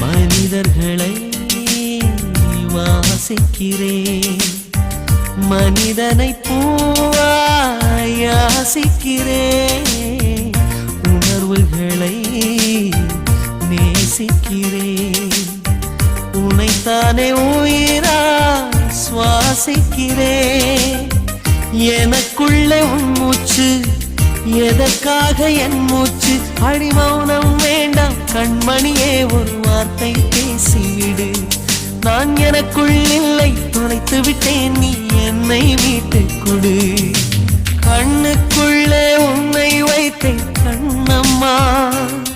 மனிதர்களை வாசிக்கிறேன். மனிதனை பூவாயாசிக்கிறேன் உணர்வுகளை நேசிக்கிறேன். உனைத்தானே உயிரா சுவாசிக்கிறேன். எனக்குள்ளே உன் மூச்சு எதற்காக என் மூச்சு அடிமௌனம் வேண்டாம்? கண்மணியே ஒரு வார்த்தை பேசிவிடு. நான் எனக்குள் இல்லை தொலைத்து விட்டேன் நீ என்னை மீட்டுக் கொடு. கண்ணுக்குள்ளே உன்னை வைத்தேன் கண்ணம்மா.